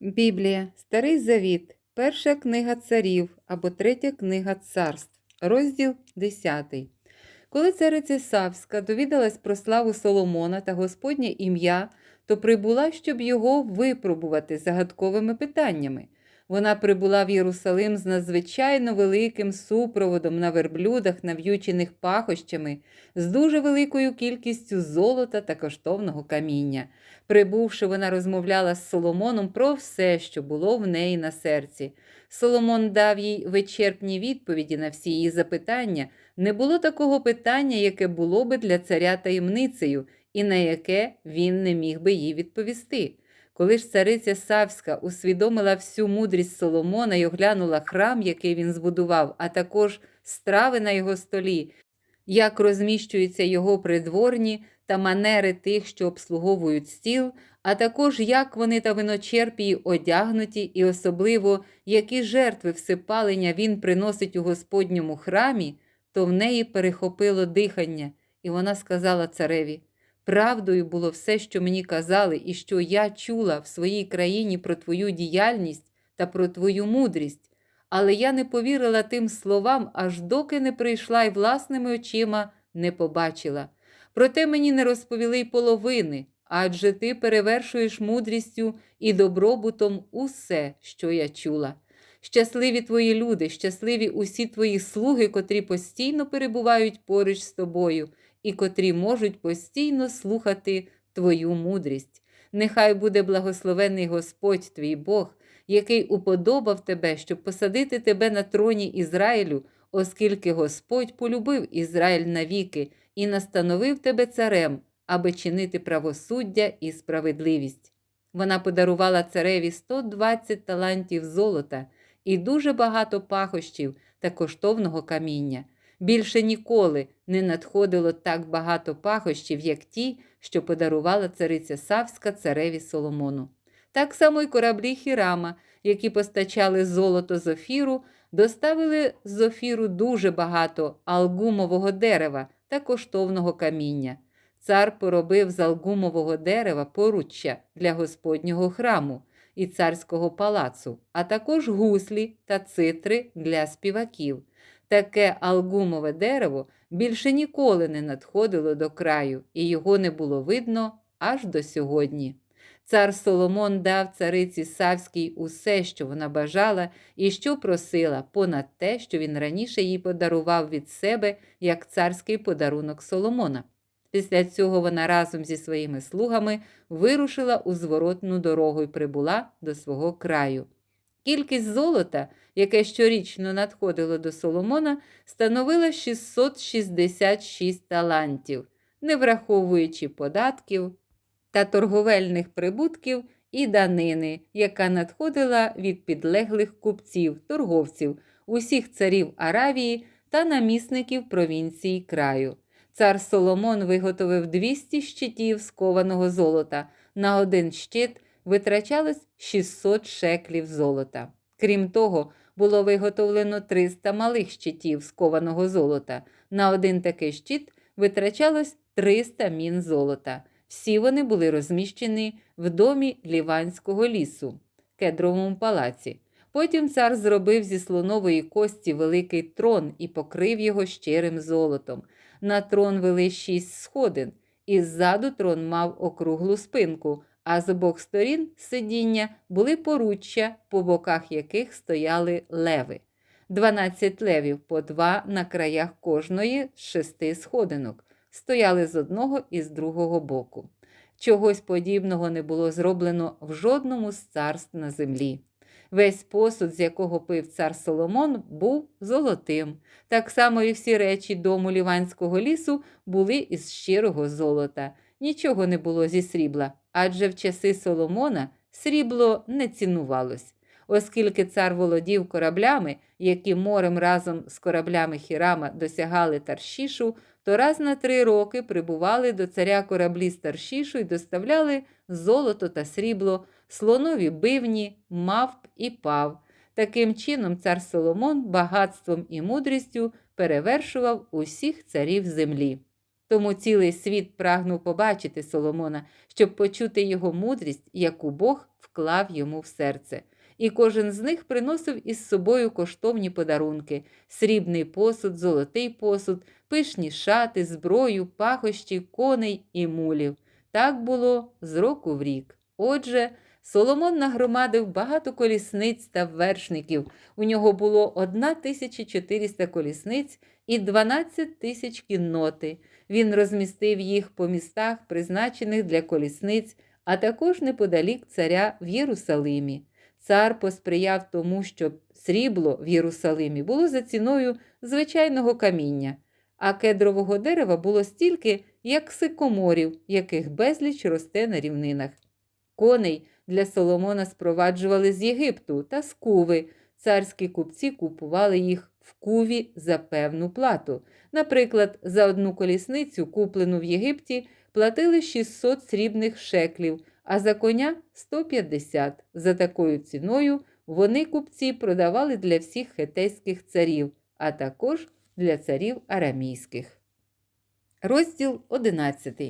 Біблія, Старий Завіт, Перша книга царів або Третя книга царств, розділ 10. Коли цариця Савська довідалась про славу Соломона та Господнє ім'я, то прибула, щоб його випробувати загадковими питаннями. Вона прибула в Єрусалим з надзвичайно великим супроводом на верблюдах, нав'ючених пахощами, з дуже великою кількістю золота та коштовного каміння. Прибувши, вона розмовляла з Соломоном про все, що було в неї на серці. Соломон дав їй вичерпні відповіді на всі її запитання. Не було такого питання, яке було би для царя таємницею, і на яке він не міг би їй відповісти. Коли ж цариця Савська усвідомила всю мудрість Соломона і оглянула храм, який він збудував, а також страви на його столі, як розміщуються його придворні та манери тих, що обслуговують стіл, а також як вони та виночерпії одягнуті, і особливо які жертви всипалення він приносить у Господньому храмі, то в неї перехопило дихання, і вона сказала цареві: Правдою було все, що мені казали, і що я чула в своїй країні про твою діяльність та про твою мудрість. Але я не повірила тим словам, аж доки не прийшла і власними очима не побачила. Проте мені не розповіли й половини, адже ти перевершуєш мудрістю і добробутом усе, що я чула. Щасливі твої люди, щасливі усі твої слуги, котрі постійно перебувають поруч з тобою і котрі можуть постійно слухати твою мудрість. Нехай буде благословений Господь твій Бог, який уподобав тебе, щоб посадити тебе на троні Ізраїлю, оскільки Господь полюбив Ізраїль навіки і настановив тебе царем, аби чинити правосуддя і справедливість. Вона подарувала цареві 120 талантів золота і дуже багато пахощів та коштовного каміння. Більше ніколи не надходило так багато пахощів, як ті, що подарувала цариця Савська цареві Соломону. Так само й кораблі Хірама, які постачали золото з офіру, доставили з офіру дуже багато алгумового дерева та коштовного каміння. Цар поробив з алгумового дерева поруччя для Господнього храму і царського палацу, а також гуслі та цитри для співаків. Таке алгумове дерево більше ніколи не надходило до краю, і його не було видно аж до сьогодні. Цар Соломон дав цариці Савській усе, що вона бажала і що просила, понад те, що він раніше їй подарував від себе як царський подарунок Соломона. Після цього вона разом зі своїми слугами вирушила у зворотну дорогу і прибула до свого краю. Кількість золота, яке щорічно надходило до Соломона, становила 666 талантів, не враховуючи податків та торговельних прибутків і данини, яка надходила від підлеглих купців, торговців, усіх царів Аравії та намісників провінції краю. Цар Соломон виготовив 200 щитів з кованого золота. На один щит витрачалось 600 шеклів золота. Крім того, було виготовлено 300 малих щитів з кованого золота. На один такий щит витрачалось 300 мін золота. Всі вони були розміщені в домі Ліванського лісу, кедровому палаці. Потім цар зробив зі слонової кості великий трон і покрив його щирим золотом. На трон вели шість сходин, і ззаду трон мав округлу спинку, а з обох сторін сидіння були поруччя, по боках яких стояли леви. Дванадцять левів по два на краях кожної з шести сходинок, стояли з одного і з другого боку. Чогось подібного не було зроблено в жодному з царств на землі. Весь посуд, з якого пив цар Соломон, був золотим. Так само і всі речі дому Ліванського лісу були із щирого золота. Нічого не було зі срібла, адже в часи Соломона срібло не цінувалось. Оскільки цар володів кораблями, які морем разом з кораблями Хірама досягали Таршішу, то раз на три роки прибували до царя кораблі з Таршішу і доставляли золото та срібло, слонові бивні, мавп і пав. Таким чином, цар Соломон багатством і мудрістю перевершував усіх царів землі. Тому цілий світ прагнув побачити Соломона, щоб почути його мудрість, яку Бог вклав йому в серце. І кожен з них приносив із собою коштовні подарунки: срібний посуд, золотий посуд, пишні шати, зброю, пахощі, коней і мулів. Так було з року в рік. Отже, Соломон нагромадив багато колісниць та вершників. У нього було 1400 колісниць і 12 тисяч кінноти. Він розмістив їх по містах, призначених для колісниць, а також неподалік царя в Єрусалимі. Цар посприяв тому, щоб срібло в Єрусалимі було за ціною звичайного каміння, а кедрового дерева було стільки, як сикоморів, яких безліч росте на рівнинах. Коней для Соломона спроваджували з Єгипту та з Куви. Царські купці купували їх в Куві за певну плату. Наприклад, за одну колісницю, куплену в Єгипті, платили 600 срібних шеклів, а за коня 150. За такою ціною вони купці продавали для всіх хетейських царів, а також для царів арамійських. Розділ 11.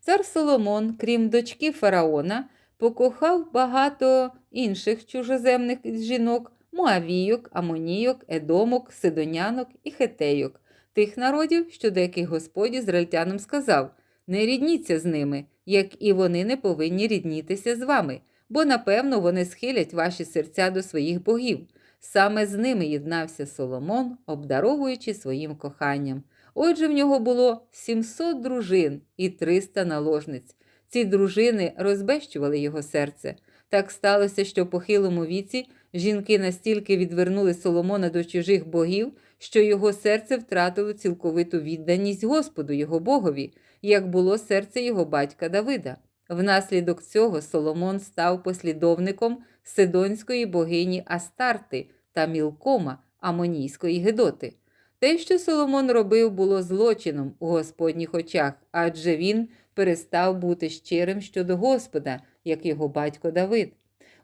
Цар Соломон, крім дочки фараона, покохав багато інших чужоземних жінок, муавійок, амонійок, едомок, сидонянок і хетейок, тих народів, щодо яких Господь ізраїльтянам сказав: не рідніться з ними, як і вони не повинні ріднітися з вами, бо напевно вони схилять ваші серця до своїх богів. Саме з ними єднався Соломон, обдаровуючи своїм коханням. Отже, в нього було 700 дружин і 300 наложниць. Ці дружини розбещували його серце. Так сталося, що в похилому віці жінки настільки відвернули Соломона до чужих богів, що його серце втратило цілковиту відданість Господу, його Богові, як було серце його батька Давида. Внаслідок цього Соломон став послідовником сидонської богині Астарти та Мілкома Амонійської Гедоти. Те, що Соломон робив, було злочином у Господніх очах, адже він перестав бути щирим щодо Господа, як його батько Давид.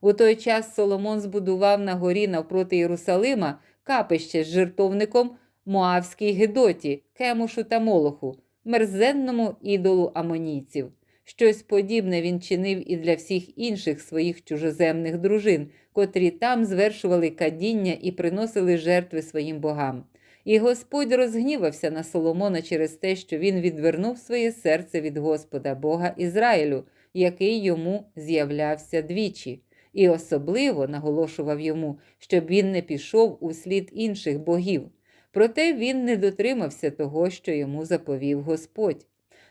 У той час Соломон збудував на горі навпроти Єрусалима капище з жертовником Моавській Гедоті, Кемушу та Молоху, мерзенному ідолу амонійців. Щось подібне він чинив і для всіх інших своїх чужоземних дружин, котрі там звершували кадіння і приносили жертви своїм богам. І Господь розгнівався на Соломона через те, що він відвернув своє серце від Господа, Бога Ізраїлю, який йому з'являвся двічі, і особливо наголошував йому, щоб він не пішов у слід інших богів. Проте він не дотримався того, що йому заповів Господь.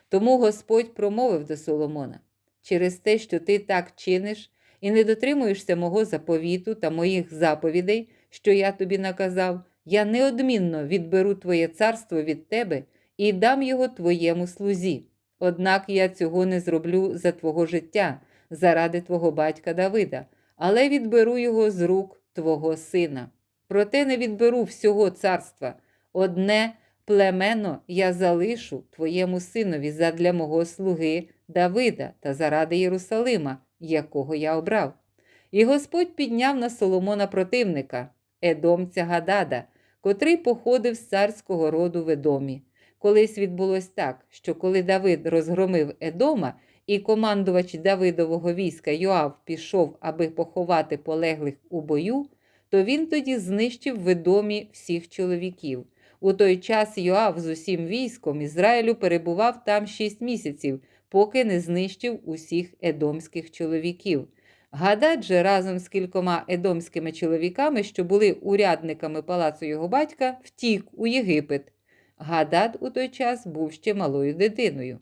Тому Господь промовив до Соломона: через те, що ти так чиниш і не дотримуєшся мого заповіту та моїх заповідей, що я тобі наказав, я неодмінно відберу твоє царство від тебе і дам його твоєму слузі. Однак я цього не зроблю за твого життя, заради твого батька Давида, але відберу його з рук твого сина. Проте не відберу всього царства. Одне племено я залишу твоєму синові задля мого слуги Давида та заради Єрусалима, якого я обрав. І Господь підняв на Соломона противника, Едомця Гадада, котрий походив з царського роду в Едомі. Колись відбулось так, що коли Давид розгромив Едома, і командувач Давидового війська Йоав пішов, аби поховати полеглих у бою, то він тоді знищив в Едомі всіх чоловіків. У той час Йоав з усім військом Ізраїлю перебував там шість місяців, поки не знищив усіх едомських чоловіків. Гадад же разом з кількома едомськими чоловіками, що були урядниками палацу його батька, втік у Єгипет. Гадад у той час був ще малою дитиною.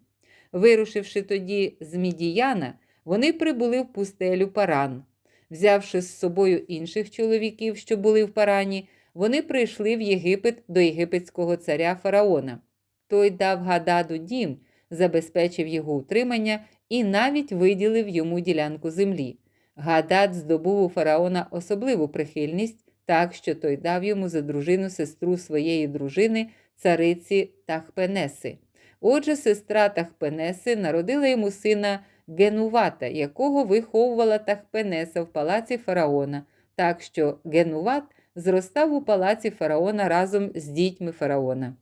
Вирушивши тоді з Мідіяна, вони прибули в пустелю Паран. Взявши з собою інших чоловіків, що були в Парані, вони прийшли в Єгипет до єгипетського царя Фараона. Той дав Гададу дім, забезпечив його утримання і навіть виділив йому ділянку землі. Гадад здобув у фараона особливу прихильність, так що той дав йому за дружину сестру своєї дружини, цариці Тахпенеси. Отже, сестра Тахпенеси народила йому сина Генувата, якого виховувала Тахпенеса в палаці фараона, так що Генуват зростав у палаці фараона разом з дітьми фараона.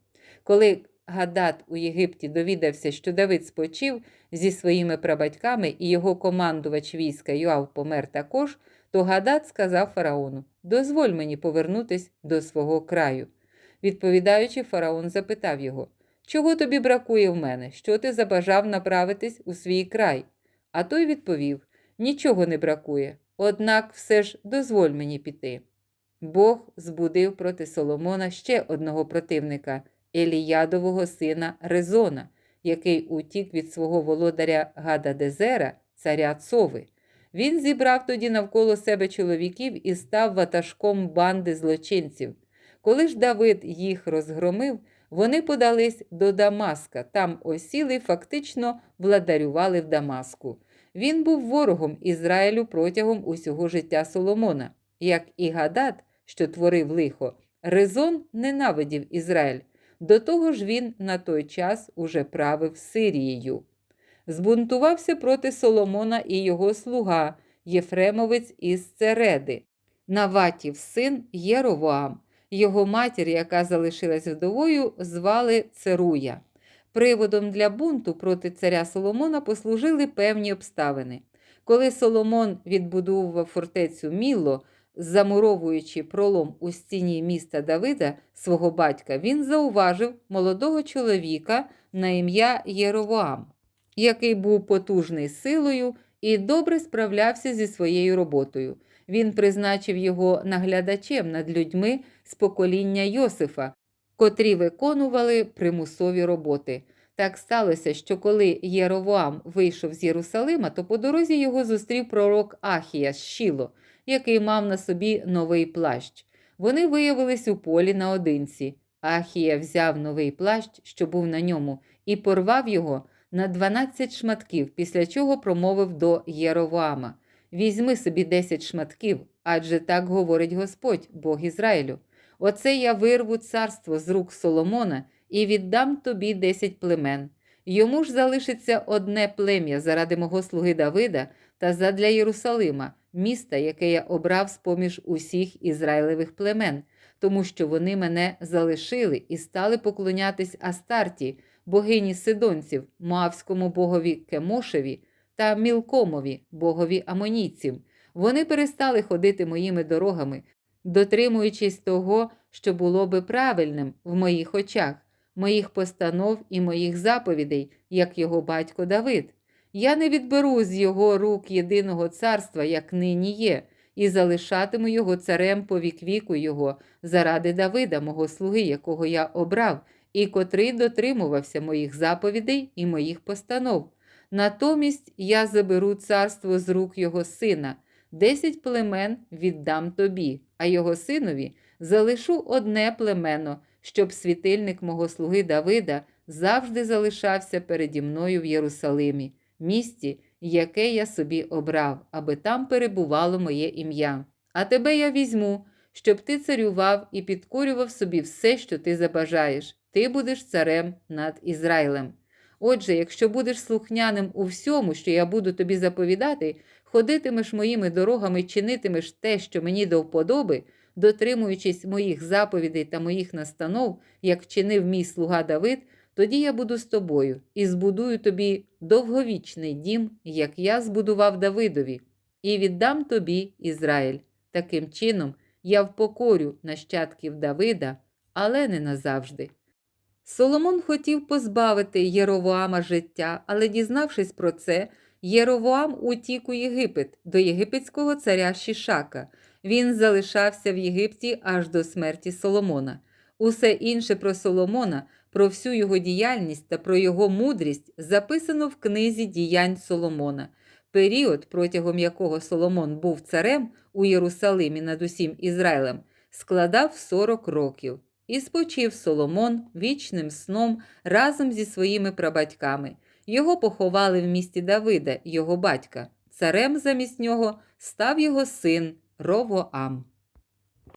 Коли Гадат у Єгипті довідався, що Давид спочив зі своїми прабатьками і його командувач війська Йоав помер також, то Гадат сказав фараону: Дозволь мені повернутись до свого краю. Відповідаючи, фараон запитав його: Чого тобі бракує в мене? Що ти забажав направитись у свій край? А той відповів: Нічого не бракує, однак все ж дозволь мені піти. Бог збудив проти Соломона ще одного противника Еліядового сина Резона, який утік від свого володаря Гададезера, царя Цови. Він зібрав тоді навколо себе чоловіків і став ватажком банди злочинців. Коли ж Давид їх розгромив, вони подались до Дамаска, там осіли фактично владарювали в Дамаску. Він був ворогом Ізраїлю протягом усього життя Соломона. Як і Гадат, що творив лихо, Резон ненавидів Ізраїль. До того ж він на той час уже правив Сирією. Збунтувався проти Соломона і його слуга, Єфремовець із Цереди, Наватів син Єровоам. Його матір, яка залишилась вдовою, звали Церуя. Приводом для бунту проти царя Соломона послужили певні обставини. Коли Соломон відбудовував фортецю Міло, замуровуючи пролом у стіні міста Давида, свого батька, він зауважив молодого чоловіка на ім'я Єровоам, який був потужний силою і добре справлявся зі своєю роботою. Він призначив його наглядачем над людьми з покоління Йосифа, котрі виконували примусові роботи. Так сталося, що коли Єровоам вийшов з Єрусалима, то по дорозі його зустрів пророк Ахія з Шіло, який мав на собі новий плащ. Вони виявились у полі наодинці. Ахія взяв новий плащ, що був на ньому, і порвав його на 12 шматків, після чого промовив до Єровоама: Візьми собі 10 шматків, адже так говорить Господь, Бог Ізраїлю. Оце я вирву царство з рук Соломона і віддам тобі 10 племен. Йому ж залишиться одне плем'я заради мого слуги Давида та задля Єрусалима, міста, яке я обрав з-поміж усіх ізраїлевих племен, тому що вони мене залишили і стали поклонятись Астарті, богині Сидонців, Моавському богові Кемошеві та Мілкомові, богові амонійців. Вони перестали ходити моїми дорогами, дотримуючись того, що було би правильним в моїх очах, моїх постанов і моїх заповідей, як його батько Давид. Я не відберу з його рук єдиного царства, як нині є, і залишатиму його царем по вік віку його, заради Давида, мого слуги, якого я обрав, і котрий дотримувався моїх заповідей і моїх постанов. Натомість я заберу царство з рук його сина, десять племен віддам тобі, а його синові залишу одне племено, щоб світильник мого слуги Давида завжди залишався переді мною в Єрусалимі, місті, яке я собі обрав, аби там перебувало моє ім'я. А тебе я візьму, щоб ти царював і підкорював собі все, що ти забажаєш. Ти будеш царем над Ізраїлем. Отже, якщо будеш слухняним у всьому, що я буду тобі заповідати, ходитимеш моїми дорогами, чинитимеш те, що мені до вподоби, дотримуючись моїх заповідей та моїх настанов, як вчинив мій слуга Давид, тоді я буду з тобою і збудую тобі довговічний дім, як я збудував Давидові, і віддам тобі Ізраїль. Таким чином, я впокорю нащадків Давида, але не назавжди. Соломон хотів позбавити Єровоама життя, але, дізнавшись про це, Єровоам утік у Єгипет до єгипетського царя Шішака. Він залишався в Єгипті аж до смерті Соломона. Усе інше про Соломона, про всю його діяльність та про його мудрість записано в книзі діянь Соломона. Період, протягом якого Соломон був царем у Єрусалимі над усім Ізраїлем, складав 40 років. І спочив Соломон вічним сном разом зі своїми прабатьками. Його поховали в місті Давида, його батька. Царем замість нього став його син Ровоам.